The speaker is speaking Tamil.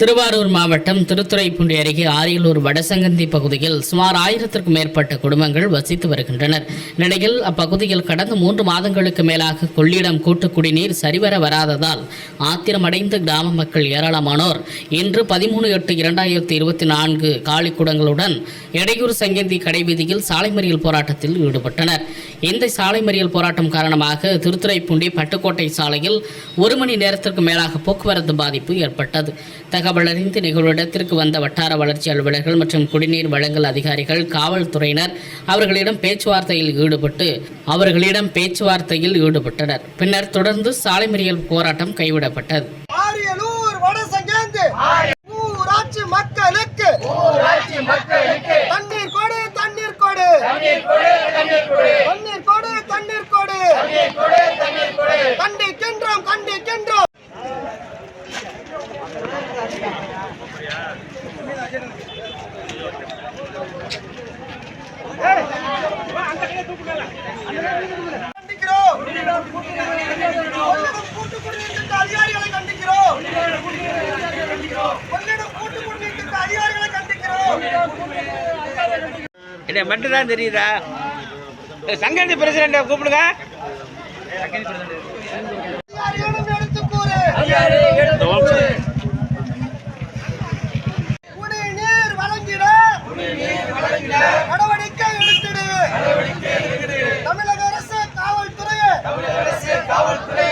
திருவாரூர் மாவட்டம் திருத்துறைப்பூண்டி அருகே ஆரியலூர் வடசங்கந்தி பகுதியில் சுமார் ஆயிரத்திற்கும் மேற்பட்ட குடும்பங்கள் வசித்து வருகின்றனர். நிலையில் அப்பகுதியில் கடந்த மூன்று மாதங்களுக்கு மேலாக கொள்ளிடம் கூட்டு குடிநீர் சரிவர வராததால் ஆத்திரமடைந்த கிராம மக்கள் ஏராளமானோர் இன்று பதிமூணு எட்டு இரண்டாயிரத்தி இருபத்தி நான்கு காலிக்குடங்களுடன் எடையூர் சங்கந்தி கடைவீதியில் சாலை மறியல் போராட்டத்தில் ஈடுபட்டனர். இந்த சாலை மறியல் போராட்டம் காரணமாக திருத்துறைப்பூண்டி பட்டுக்கோட்டை சாலையில் ஒரு மணி நேரத்திற்கு மேலாக போக்குவரத்து பாதிப்பு ஏற்பட்டது. தகவல் அறிந்து நிகழ்விடத்திற்கு வந்த வட்டார வளர்ச்சி அலுவலர்கள் மற்றும் குடிநீர் வழங்கல் அதிகாரிகள் காவல்துறையினர் அவர்களிடம் பேச்சுவார்த்தையில் ஈடுபட்டு அவர்களிடம் பேச்சுவார்த்தையில் ஈடுபட்டனர். பின்னர் தொடர்ந்து சாலை மறியல் போராட்டம் கைவிடப்பட்டது. மக்களுக்கு. தண்ணீர் கொடு தண்ணீர் கொடு தண்ணீர் கொடு தண்ணீர் கொடு கண்டிக்கின்றோம் கண்டிக்கின்றோம் கண்டிக்கிறோம் கொள்ளிடம் கூட்டு குடிநீர் திட்ட அதிகாரிகளை கண்டிக்கிறோம் கொள்ளிடம் கூட்டு குடிநீர் திட்ட அதிகாரிகளை கண்டிக்கிறோம் என்ன மட்டும் தான் தெரியுதா சங்கந்தி பிரசிடண்ட கூப்பிடுங்க. எடுத்து நடவடிக்கை எடுத்திடு. தமிழக அரசு காவல்துறையே தமிழக அரசு காவல்துறை